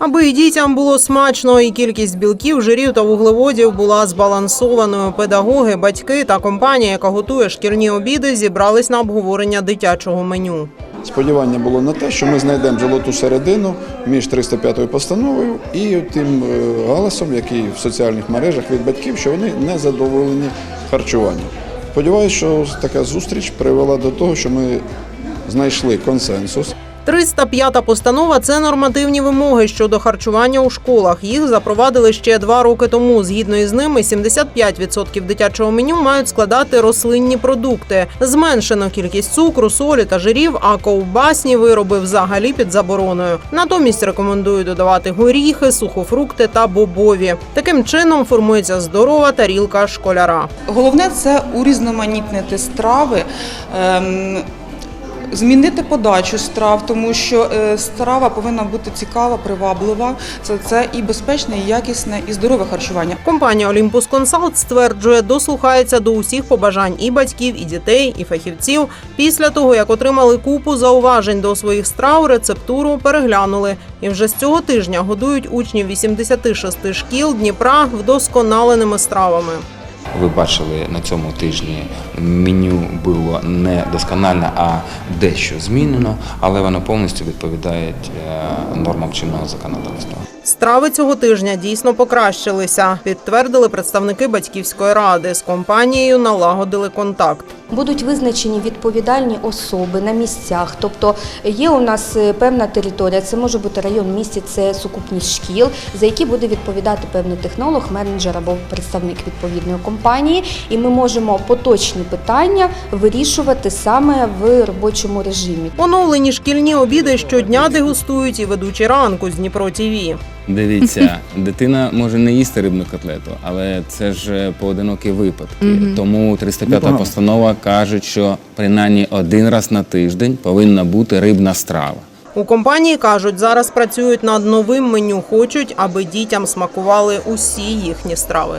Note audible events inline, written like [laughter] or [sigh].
Аби і дітям було смачно, і кількість білків, жирів та вуглеводів була збалансованою. Педагоги, батьки та компанія, яка готує шкірні обіди, зібрались на обговорення дитячого меню. Сподівання було на те, що ми знайдемо золоту середину між 305 постановою і тим е, галасом, який в соціальних мережах від батьків, що вони не задоволені харчуванням. Сподіваюся, що така зустріч привела до того, що ми знайшли консенсус. 305 постанова це нормативні вимоги щодо харчування у школах. Їх запровадили ще два роки тому. Згідно із ними, 75% дитячого меню мають складати рослинні продукти. Зменшено кількість цукру, солі та жирів, а ковбасні вироби взагалі під забороною. Натомість рекомендують додавати горіхи, сухофрукти та бобові. Таким чином формується здорова тарілка школяра. Головне це урізноманітнити страви. Змінити подачу страв, тому що е, страва повинна бути цікава, приваблива. Це, це і безпечне, і якісне, і здорове харчування. Компанія Olympus Consult стверджує, дослухається до усіх побажань і батьків, і дітей, і фахівців. Після того, як отримали купу зауважень до своїх страв, рецептуру переглянули. І вже з цього тижня годують учнів 86 шкіл Дніпра вдосконаленими стравами. Ви бачили на цьому тижні меню було не доскональне, а дещо змінено, але воно повністю відповідає е, нормам чинного законодавства. Страви цього тижня дійсно покращилися, підтвердили представники батьківської ради. З компанією налагодили контакт. Будуть визначені відповідальні особи на місцях. Тобто є у нас е, певна територія, це може бути район місті, це сукупність шкіл, за які буде відповідати певний технолог, менеджер або представник відповідної компанії. І ми можемо поточні питання вирішувати саме в робочому режимі. Оновлені шкільні обіди щодня дегустують і ведучі ранку з Дніпро ТІВІ. Дивіться, [laughs] дитина може не їсти рибну котлету, але це ж е, поодинокі випадки. Тому 305 Непогано. постанова каже, що принаймні один раз на тиждень повинна бути рибна страва. У компанії кажуть, зараз працюють над новим меню. Хочуть, аби дітям смакували усі їхні страви.